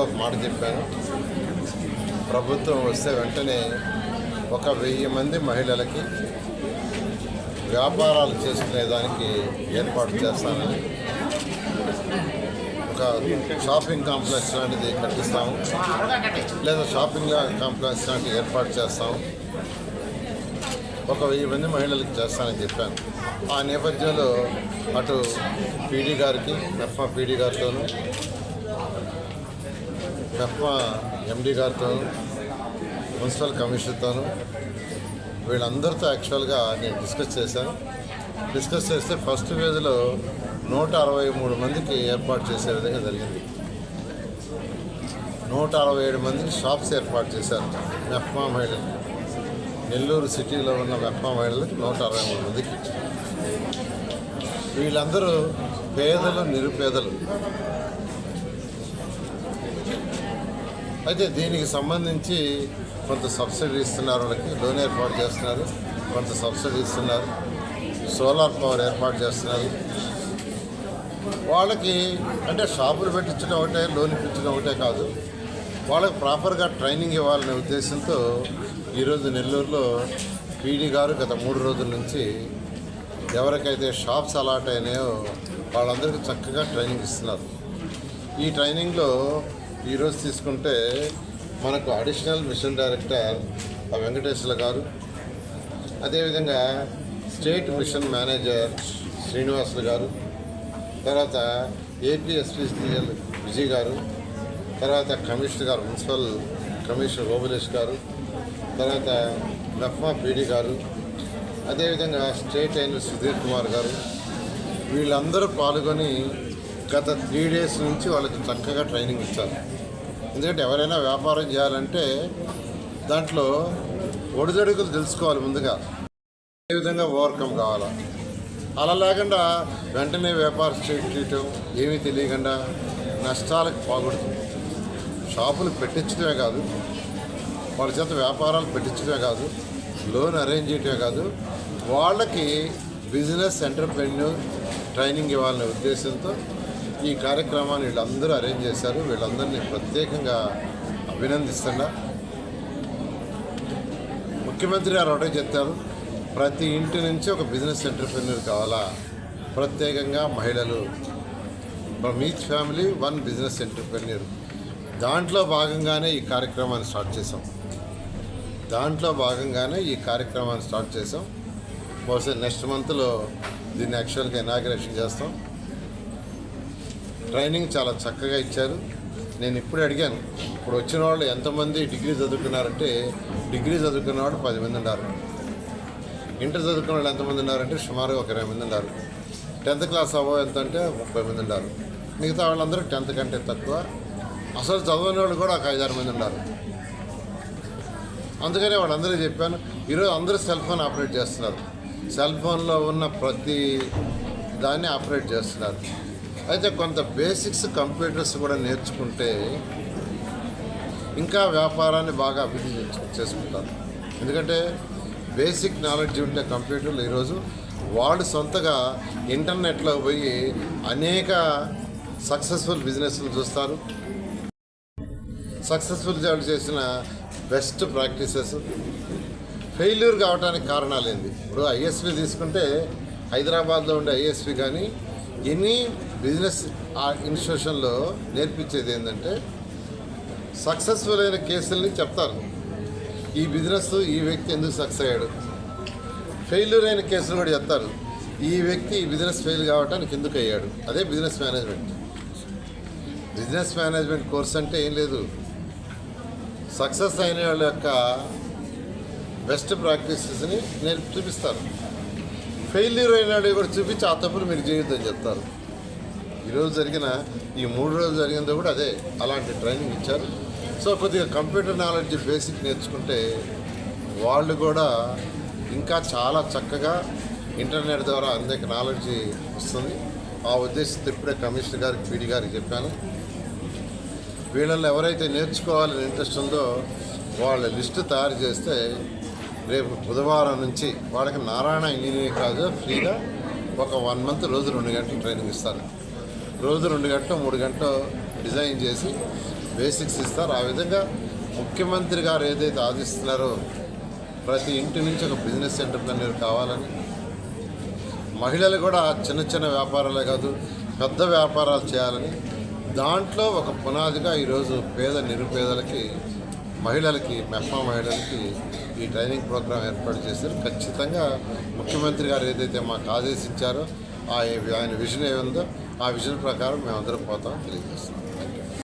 ఒక మాట చెప్పాను. ప్రభుత్వం వస్తే వెంటనే ఒక వెయ్యి మంది మహిళలకి వ్యాపారాలు చేసుకునే దానికి ఏర్పాటు చేస్తానని ఒక షాపింగ్ కాంప్లెక్స్ లాంటిది కట్టిస్తాము. లేదా షాపింగ్ కాంప్లెక్స్ లాంటివి ఏర్పాటు చేస్తాము. ఒక వెయ్యి మంది మహిళలకు చేస్తానని చెప్పాను. ఆ నేపథ్యంలో అటు పీడీ గారికి ఎఫ్ఆ పీడీ గారితోనూ మెఫ్మా ఎండి గారితో మున్సిపల్ కమిషనర్తోను వీళ్ళందరితో యాక్చువల్గా నేను డిస్కస్ చేశాను. డిస్కస్ చేస్తే ఫస్ట్ ఫేజ్లో నూట అరవై మూడు మందికి ఏర్పాటు చేసే విధంగా జరిగింది. నూట అరవై ఏడు మందికి షాప్స్ ఏర్పాటు చేశారు మెఫ్మా మహిళలు. నెల్లూరు సిటీలో ఉన్న మెఫ్మా మహిళలకు నూట అరవై మూడు మందికి వీళ్ళందరూ పేదలు నిరుపేదలు. అయితే దీనికి సంబంధించి కొంత సబ్సిడీ ఇస్తున్నారు వాళ్ళకి. లోన్ ఏర్పాటు చేస్తున్నారు. కొంత సబ్సిడీ ఇస్తున్నారు. సోలార్ పవర్ ఏర్పాటు చేస్తున్నారు. వాళ్ళకి అంటే షాపులు పెట్టించడం ఒకటే లోన్ ఇప్పించడం ఒకటే కాదు. వాళ్ళకి ప్రాపర్గా ట్రైనింగ్ ఇవ్వాలనే ఉద్దేశంతో ఈరోజు నెల్లూరులో పీడీ గారు గత మూడు రోజుల నుంచి ఎవరికైతే షాప్స్ అలాట్ అయినాయో వాళ్ళందరికీ చక్కగా ట్రైనింగ్ ఇస్తున్నారు. ఈ ట్రైనింగ్లో ఈరోజు తీసుకుంటే మనకు అడిషనల్ మిషన్ డైరెక్టర్ వెంకటేశ్వర గారు అదేవిధంగా స్టేట్ మిషన్ మేనేజర్ శ్రీనివాసులు గారు తర్వాత ఏపీఎస్పీసీఎల్ విజయ్ గారు తర్వాత కమిషనర్ గారు మున్సిపల్ కమిషనర్ గోబులేష్ గారు తర్వాత లఫ్మా పీడి గారు అదేవిధంగా స్టేట్ అయిన సుధీర్ కుమార్ గారు వీళ్ళందరూ పాల్గొని గత త్రీ డేస్ నుంచి వాళ్ళకి చక్కగా ట్రైనింగ్ ఇచ్చారు. ఎందుకంటే ఎవరైనా వ్యాపారం చేయాలంటే దాంట్లో ఒడిదొడుకులు తెలుసుకోవాలి ముందుగా. ఏ విధంగా ఓవర్కమ్ కావాలా? అలా లేకుండా వెంటనే వ్యాపారం చేయటం ఏమీ తెలియకుండా నష్టాలకు పోకూడదు షాపులు పెట్టించడమే కాదు వాళ్ళ చేత వ్యాపారాలు పెట్టించడమే కాదు లోన్ అరేంజ్ చేయటమే కాదు వాళ్ళకి బిజినెస్ ఎంటర్ప్రెన్యూర్ ట్రైనింగ్ ఇవ్వాలనే ఉద్దేశంతో ఈ కార్యక్రమాన్ని వీళ్ళందరూ అరేంజ్ చేశారు. వీళ్ళందరినీ ప్రత్యేకంగా అభినందిస్తున్నా. ముఖ్యమంత్రి గారు ఒకటే చెప్తారు ప్రతి ఇంటి నుంచి ఒక బిజినెస్ ఎంటర్ప్రెన్యూర్ కావాలా? ప్రత్యేకంగా మహిళలు. From each family one business entrepreneur దాంట్లో భాగంగానే ఈ కార్యక్రమాన్ని స్టార్ట్ చేసాం దాంట్లో భాగంగానే ఈ కార్యక్రమాన్ని స్టార్ట్ చేసాం బహుశా నెక్స్ట్ మంత్లో దీన్ని యాక్చువల్గా ఇనాగ్రేషన్ చేస్తాం. ట్రైనింగ్ చాలా చక్కగా ఇచ్చారు. నేను ఇప్పుడే అడిగాను ఇప్పుడు వచ్చిన వాళ్ళు ఎంతమంది డిగ్రీ చదువుకున్నారంటే డిగ్రీ చదువుకున్న వాళ్ళు పది మంది ఉన్నారు. ఇంటర్ చదువుకున్న వాళ్ళు ఎంతమంది ఉన్నారంటే సుమారుగా ఒక ఇరవై మంది ఉన్నారు. టెన్త్ క్లాస్ అవ్వ ఎంత అంటే ముప్పై మంది ఉన్నారు. మిగతా వాళ్ళందరూ టెన్త్ కంటే తక్కువ. అసలు చదవని వాళ్ళు కూడా ఒక ఐదారు మంది ఉన్నారు. అందుకనే వాళ్ళందరూ చెప్పాను ఈరోజు అందరూ సెల్ ఫోన్ ఆపరేట్ చేస్తున్నారు. సెల్ ఫోన్లో ఉన్న ప్రతి దాన్ని ఆపరేట్ చేస్తున్నారు. అయితే కొంత బేసిక్స్ కంప్యూటర్స్ కూడా నేర్చుకుంటే ఇంకా వ్యాపారాన్ని బాగా అభివృద్ధి చేసుకుంటారు. ఎందుకంటే బేసిక్ నాలెడ్జ్ ఉండే కంప్యూటర్లు ఈరోజు వాళ్ళు సొంతగా ఇంటర్నెట్లో పోయి అనేక సక్సెస్ఫుల్ బిజినెస్లు చూస్తారు. సక్సెస్ఫుల్ వాళ్ళు చేసిన బెస్ట్ ప్రాక్టీసెస్. ఫెయిల్యూర్ కావడానికి కారణాలు ఏంది? ఇప్పుడు ఐఎస్పి తీసుకుంటే హైదరాబాద్లో ఉండే ఐఎస్పి కానీ ఎనీ బిజినెస్ ఇన్స్టిట్యూషన్లో నేర్పించేది ఏంటంటే సక్సెస్ఫుల్ అయిన కేసుల్ని చెప్తారు. ఈ బిజినెస్ ఈ వ్యక్తి ఎందుకు సక్సెస్ అయ్యాడు? ఫెయిల్యూర్ అయిన కేసులు కూడా చెప్తారు. ఈ వ్యక్తి ఈ బిజినెస్ ఫెయిల్ కావడానికి ఎందుకు అయ్యాడు? అదే business management. Business management course అంటే ఏం లేదు. సక్సెస్ అయిన వాళ్ళ యొక్క బెస్ట్ ప్రాక్టీసెస్ని నేను చూపిస్తారు. ఫెయిల్యూర్ అయినాడు వాడిని కూడా చూపించి ఆ తప్పులు మీరు చేయొద్దని చెప్తారు. ఈరోజు జరిగిన ఈ మూడు రోజులు జరిగిందో కూడా అదే అలాంటి ట్రైనింగ్ ఇచ్చారు. సో కొద్దిగా కంప్యూటర్ నాలెడ్జ్ బేసిక్ నేర్చుకుంటే వాళ్ళు కూడా ఇంకా చాలా చక్కగా ఇంటర్నెట్ ద్వారా అందరికి నాలెడ్జ్ వస్తుంది. ఆ ఉద్దేశంతో ఇప్పుడే కమిషనర్ గారికి పీడీ గారికి చెప్పాను. వీళ్ళల్లో ఎవరైతే నేర్చుకోవాలని ఇంట్రెస్ట్ ఉందో వాళ్ళ లిస్టు తయారు చేస్తే రేపు బుధవారం నుంచి వాళ్ళకి నారాయణ ఇంజనీరింగ్ కాదు ఫ్రీగా ఒక వన్ మంత్ రోజు రెండు గంటలు ట్రైనింగ్ ఇస్తారు. రోజు రెండు గంటలు మూడు గంటలు డిజైన్ చేసి బేసిక్స్ ఇస్తారు. ఆ విధంగా ముఖ్యమంత్రి గారు ఏదైతే ఆదిస్తున్నారో ప్రతి ఇంటి నుంచి ఒక బిజినెస్ సెంటర్ ఎంటర్ప్రెన్యూర్ కావాలని. మహిళలు కూడా చిన్న చిన్న వ్యాపారాలే కాదు పెద్ద వ్యాపారాలు చేయాలని. దాంట్లో ఒక పునాదిగా ఈరోజు పేద నిరుపేదలకి మహిళలకి మెహ్మా మహిళలకి ఈ ట్రైనింగ్ ప్రోగ్రాం ఏర్పాటు చేశారు. ఖచ్చితంగా ముఖ్యమంత్రి గారు ఏదైతే మాకు ఆదేశించారో ఆయన విజన్ ఏముందో ఆ విజన్ ప్రకారం మేమందరం పోతామని తెలియజేస్తున్నాం.